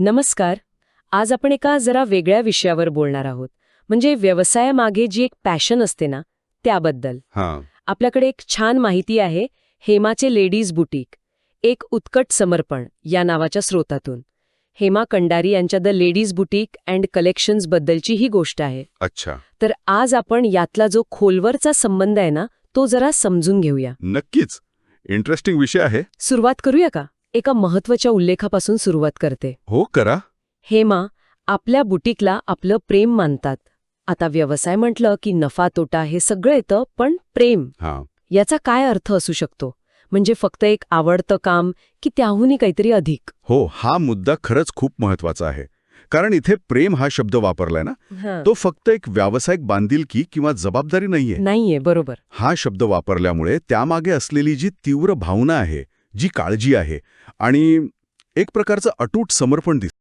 नमस्कार. आज आपण एका जरा वेगळ्या विषयावर बोलणार आहोत. म्हणजे व्यवसायामागे जी एक पॅशन असते ना त्याबद्दल. हां. आपल्याकडे एक छान माहिती आहे हेमाचे लेडीज बुटीक. एक उत्कट समर्पण या नावाच्या स्रोतातून. हेमा कंडारी यांच्या the ladies boutique and collections बद्दलची ही गोष्ट आहे. अच्छा. तर आज आपण यातला जो खोलवरचा संबंध आहे ना तो जरा समजून घेऊया. नक्कीच. इंटरेस्टिंग विषय आहे. सुरुवात करूया का? एका महत्त्वाच्या उल्लेखापासून सुरुवात करते. हो करा. हेमा आपल्या बुटीकला आपलं प्रेम मानतात. आता व्यवसाय म्हटलं की नफा तोटा हे सगळं येतं पण प्रेम हां. याचा काय अर्थ असू शकतो? म्हणजे फक्त एक आवडतं काम की त्याहूनही काहीतरी अधिक? हो हा मुद्दा खरंच खूप महत्त्वाचा आहे. कारण इथे प्रेम हा शब्द वापरलाय ना? तो फक्त एक व्यावसायिक बांधिलकी किंवा जबाबदारी नाहीये. नाहीये बरोबर. हा शब्द वापरल्यामुळे त्यामागे असलेली जी तीव्र भावना आहे जी काळजी आहे. आणि एक प्रकारचं अटूट समर्पण दिसतं.